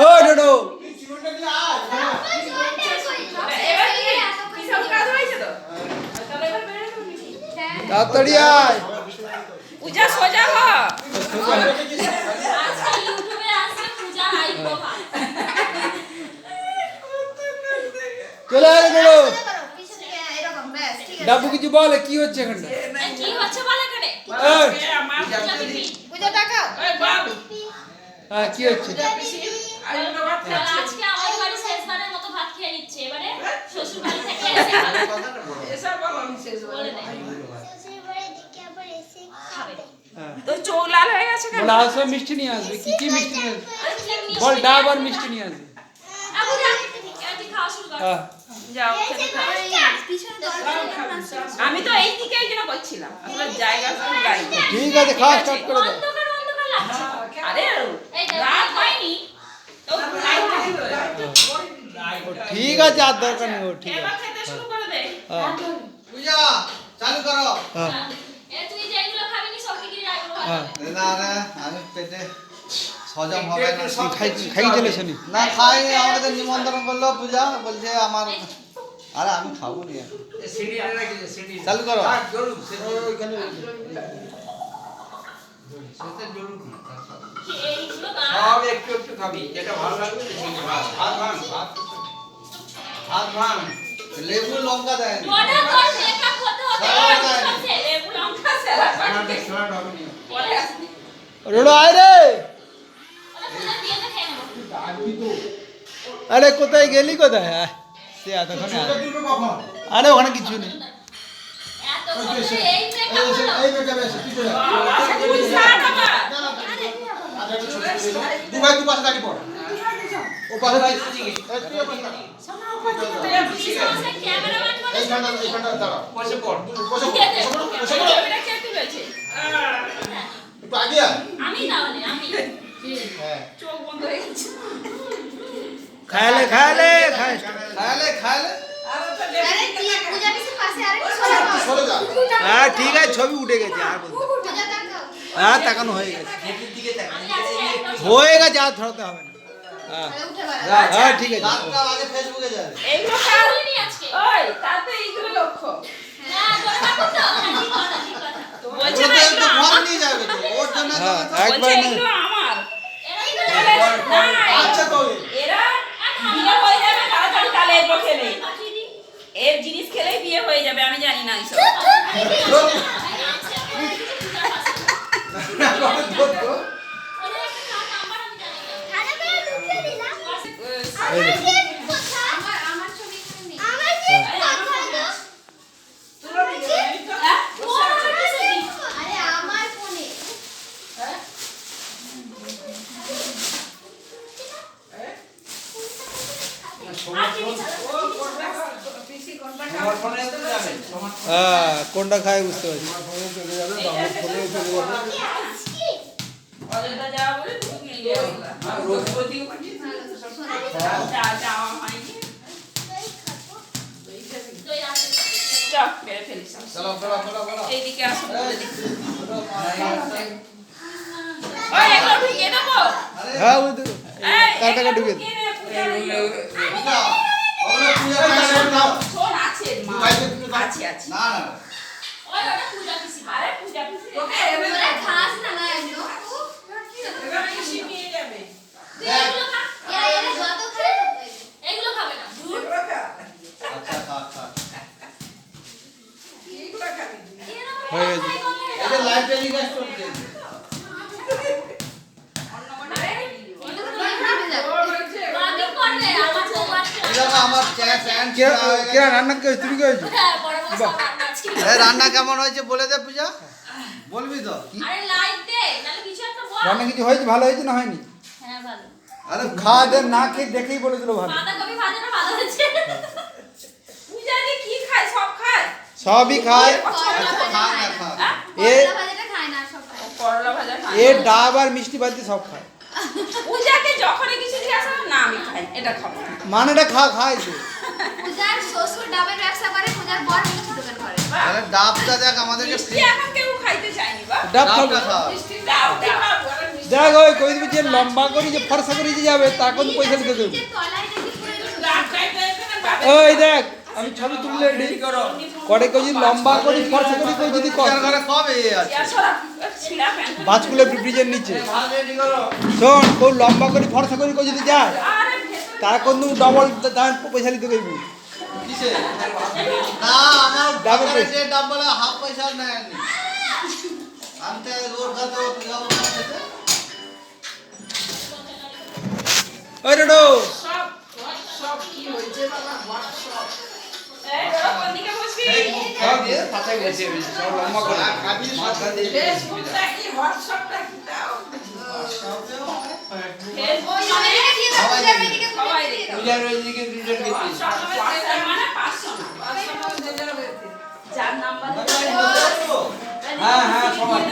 ও ডোডো? তাড়াতাড়ি আয় পূজা সোজা হ আজকে ইউটিউবে আসছে পূজা হাই প্রোফাইল চলে আয় ডোডো ডাবু কিছু বল কি হচ্ছে এখানটা কি হচ্ছে বলে কেটে এই, এ আমার পূজা টাকা হ্যাঁ কি হচ্ছে তো ভাত তাহলে আজকে আমাদের বাড়ি শেষবারের মতো ভাত খেয়ে নিচ্ছে। এবারে শ্বশুর বাড়ি থেকে এসে এসব বলো আমি শেষ বলে দেয়। খাবে হ্যাঁ তো চোখ লাল হয়ে গেছে কেন? বল আসবে মিষ্টি নিয়ে আসবে। কি কি মিষ্টি নিয়ে আসবে? আরে কি মিষ্টি বল ডাব আর মিষ্টি নিয়ে আসবে। আবু যা। তুই খাওয়া শুরু কর। হ্যাঁ যাও আমি তো এই দিকেই করছিলাম আসলে জায়গা ঠিক আছে। খাওয়া স্টার্ট করে দাও। অন্ধকার অন্ধকার লাগছে। আরে রাত হয়নি তো লাইট জ্বলবে। ও, ঠিক আছে আর দরকার নেই ঠিক এবার আছে খেতে শুরু করে দে। হ্যাঁ। পূজা চালু করো। এ তুই যেগুলো খাবি নি সব কি রাখব না না আমি পেটে সজম হবে না। খাই খাই চলেছ নি? খাইনি আমাকে নিমন্ত্রণ করল পূজা বলছে আমার আরে আমি খাব নি। চালু করো। সব একটু একটু খাবি যেটা ভালো লাগবে লেবু লঙ্কা পরে রোডো আয় রে। আরে কোথায় গেলি কোথায়? সে এতক্ষণে আরে ওখানে কিছু নেই। এত করে? এই মেকআপ হলো তুই সাত আবার দুবাই দু পাশে গাড়ি পড়। ও পাশে হ্যাঁ হয়ে হ্যাঁ ঠিক আছে ছবি উঠে গেছে আর বলতে হ্যাঁ তাকানো হয়ে গেছে। হয়ে গেছে আর ধরতে হবে না। হ্যাঁ হ্যাঁ ঠিক আছে আগে ফেসবুকে যাবে এইগুলো আজকে ওই তাতে এইগুলো লক্ষ্য হ্যাঁ এরা আচ্ছা হয়ে জিনিস খেলেই বিয়ে হয়ে যাবে আমি জানি না এইসব কোনটা খায় বুঝতে পারছি। অযোধ্যা যাওয়া বলে এইদিকে আসো টাকা ঢুকে আছে। আছে। না না ওই ওটা পূজা পিসি। আরে পূজা পিসি রে। ওরা খাস না না একদম এবার পিসি নিয়ে যাবে। তুই এগুলো খা। এরা এরা যত খায় এগুলো খাবে না। দুধ। আচ্ছা থাক থাক এরকম হয়ে গেছে। এটা লাইভ টেলিকাস্ট করতে। রান্না হ্যাঁ, কেমন হয়েছে বলে দে পূজা। বলবি তো। বল। রান্না কিছু হয়েছে? ভালো হয়েছে না হয়নি? হ্যাঁ, আরে খাওয়া না খেয়ে দেখেই বলেছিল ভালো। বাঁধাকপি ভালো হয়েছে। পূজা যে কি খায় সব খায় সবই খায়। আচ্ছা থাক হ্যাঁ? এ করলা খায় খায়। ভাজা খায় ডাব আর মিষ্টি বাদ সব খায়। পূজাকে যখনই কিছু জিজ্ঞাসা না আমি খাই এটা খাব না। মানেটা খা খাইছে পূজার শ্বশুর ডাবের ব্যবসা করে পূজার বর মিষ্টি দোকান করে। বাহ, ডাবটা দেখ আমাদেরকে এখন কেউ খাইতে চায়নি বা ডাব খাও। মিষ্টি ডাব ডাব। দেখ ওই কই দিবি যে লম্বা করে যে ফর্সা করে যে যাবে তার কোন পয়সা দিতে দেবে? ওই দেখ আমি ছবি তুললে রেডি করো করে কই যদি লম্বা করে, ফর্সা করে কই যদি কর বাসগুলো ব্রিজের নিচে। শোন কই লম্বা করে, ফর্সা করে কই যদি যায়, তার কোন ডবল দাম পয়সা দিতে কইবি না আমার ডাবল হাফ পয়সা নেয়নি আমি তো রোড খাতে ও খেতে। ওই রেডো। সব সব কি হয়েছে? বাবা হোয়াটসঅ্যাপ এই তোরা কোন দিকে বসবি সব দিয়ে পাতায় গেছে বেশি, সব লম্বা করে। মাথা দিয়ে ফেসবুকটা কি হোয়াটসঅ্যাপটা কি দাও? পূজার ওইদিকে দুজন যার নাম্বার হ্যাঁ হ্যাঁ সবাই